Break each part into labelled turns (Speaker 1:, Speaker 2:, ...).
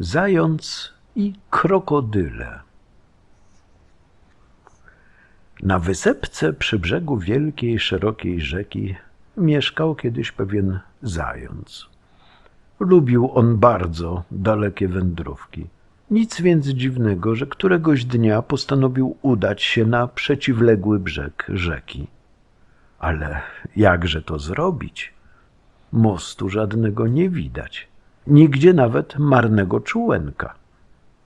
Speaker 1: Zając i krokodyle. Na wysepce przy brzegu wielkiej, szerokiej rzeki mieszkał kiedyś pewien zając. Lubił on bardzo dalekie wędrówki. Nic więc dziwnego, że któregoś dnia postanowił udać się na przeciwległy brzeg rzeki. Ale jakże to zrobić? Mostu żadnego nie widać, nigdzie nawet marnego czółenka.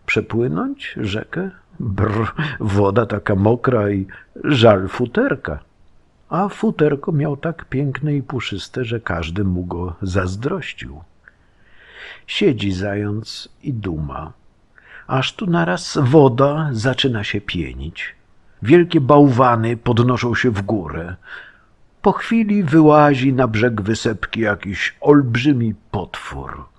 Speaker 1: Przepłynąć rzekę? Brr, woda taka mokra i żal futerka. A futerko miał tak piękne i puszyste, że każdy mu go zazdrościł. Siedzi zając i duma. Aż tu naraz woda zaczyna się pienić. Wielkie bałwany podnoszą się w górę. Po chwili wyłazi na brzeg wysepki jakiś olbrzymi potwór.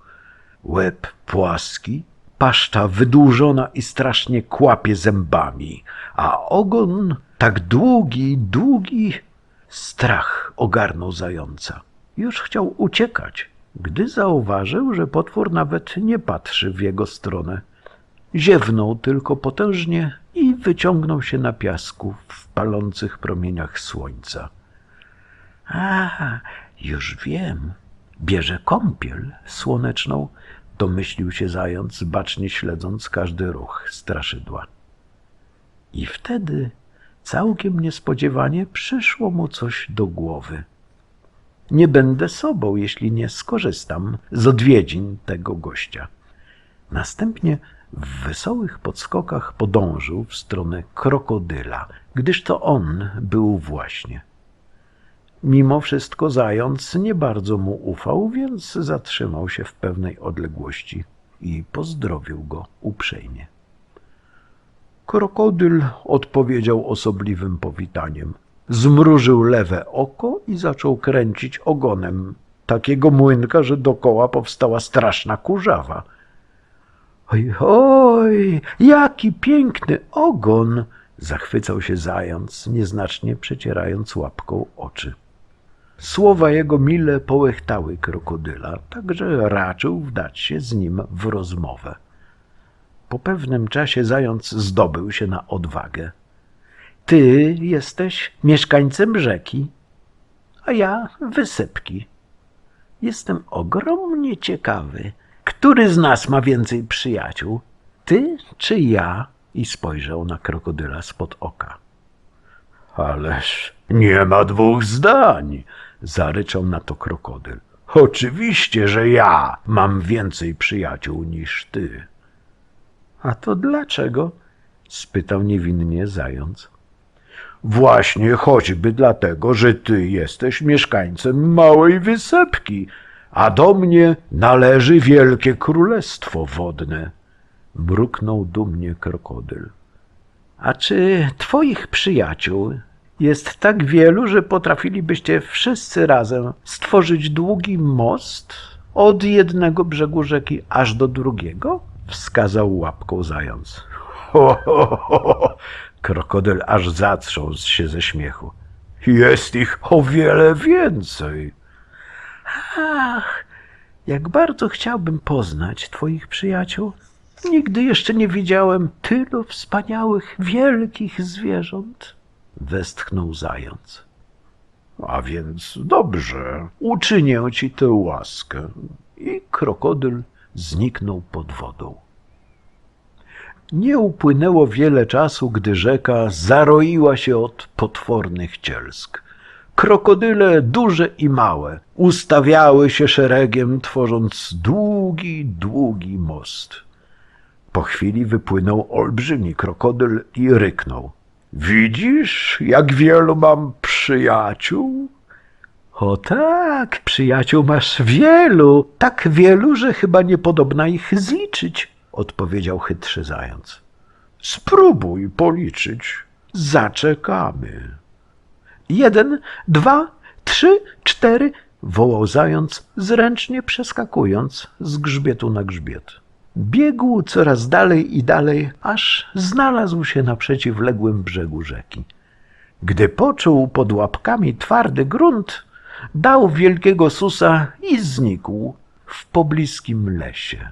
Speaker 1: Łeb płaski, paszcza wydłużona i strasznie kłapie zębami, a ogon tak długi, długi. Strach ogarnął zająca. Już chciał uciekać, gdy zauważył, że potwór nawet nie patrzy w jego stronę. Ziewnął tylko potężnie i wyciągnął się na piasku w palących promieniach słońca. A, już wiem. Bierze kąpiel słoneczną, domyślił się zając, bacznie śledząc każdy ruch straszydła. I wtedy całkiem niespodziewanie przyszło mu coś do głowy. Nie będę sobą, jeśli nie skorzystam z odwiedzin tego gościa. Następnie w wesołych podskokach podążył w stronę krokodyla, gdyż to on był właśnie. Mimo wszystko zając nie bardzo mu ufał, więc zatrzymał się w pewnej odległości i pozdrowił go uprzejmie. Krokodyl odpowiedział osobliwym powitaniem. Zmrużył lewe oko i zaczął kręcić ogonem takiego młynka, że dokoła powstała straszna kurzawa. Oj, oj, jaki piękny ogon! Zachwycał się zając, nieznacznie przecierając łapką oczy. Słowa jego mile połechtały krokodyla, także raczył wdać się z nim w rozmowę. Po pewnym czasie zając zdobył się na odwagę. Ty jesteś mieszkańcem rzeki, a ja wysypki. Jestem ogromnie ciekawy, który z nas ma więcej przyjaciół, ty czy ja? I spojrzał na krokodyla spod oka. Ależ nie ma dwóch zdań, zaryczał na to krokodyl. Oczywiście, że ja mam więcej przyjaciół niż ty. A to dlaczego? spytał niewinnie zając. Właśnie choćby dlatego, że ty jesteś mieszkańcem małej wysepki, a do mnie należy wielkie królestwo wodne. Mruknął dumnie krokodyl. A czy twoich przyjaciół jest tak wielu, że potrafilibyście wszyscy razem stworzyć długi most od jednego brzegu rzeki aż do drugiego? Wskazał łapką zając. Ho, ho, ho. Krokodyl aż zatrząsł się ze śmiechu. Jest ich o wiele więcej. Ach, jak bardzo chciałbym poznać twoich przyjaciół. Nigdy jeszcze nie widziałem tylu wspaniałych, wielkich zwierząt. Westchnął zając. A więc dobrze, uczynię ci tę łaskę. I krokodyl zniknął pod wodą. Nie upłynęło wiele czasu, gdy rzeka zaroiła się od potwornych cielsk. Krokodyle, duże i małe, ustawiały się szeregiem, tworząc długi, długi most. Po chwili wypłynął olbrzymi krokodyl i ryknął. Widzisz, jak wielu mam przyjaciół? O tak, przyjaciół masz wielu, tak wielu, że chyba nie podobna ich zliczyć, odpowiedział chytrzy zając. Spróbuj policzyć. Zaczekamy. Jeden, dwa, trzy, cztery, wołał zając, zręcznie przeskakując z grzbietu na grzbiet. Biegł coraz dalej i dalej, aż znalazł się na przeciwległym brzegu rzeki. Gdy poczuł pod łapkami twardy grunt, dał wielkiego susa i znikł w pobliskim lesie.